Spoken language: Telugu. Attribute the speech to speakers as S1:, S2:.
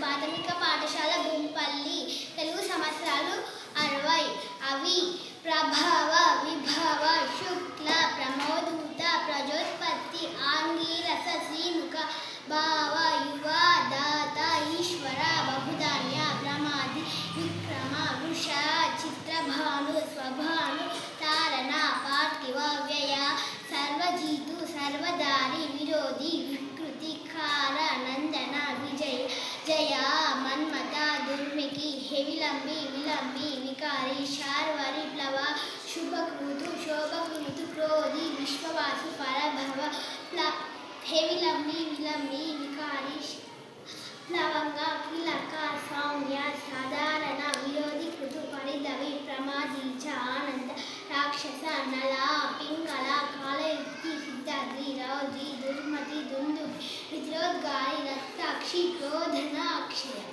S1: ప్రాథమిక పాఠశాల గుంపల్లి. తెలుగు సంవత్సరాలు అరవై. అవి ప్రభావ విభవ శుక్ల ప్రమోదూత ప్రజోత్పత్తి ఆంగీరస శ్రీముఖ భావ యువ దాత ఈశ్వర బహుధాన్య ప్రమాది విక్రమ వృష చిత్రభాను స్వభాను తారణ పార్థివ వ్యయ సర్వజీతు సర్వదారి విరోధి విలంబి విలంబి వికారి శార్వరి ప్లవ శుభకృతు శోభకృతు క్రోధి విశ్వవాసు పరభవ ప్ల హే విలంబి విలంబి వికారి ప్లవంగ కిలక సౌమ్య సాధారణ విరోధి కృతు పరిధవి ప్రమాదీచ ఆనంద రాక్షస నల పింగళ కాలయుక్తి సిద్ధాద్రి రౌద్రి దుర్మతి దుందు విద్రోద్గారి రక్తాక్షి క్రోధన అక్షయ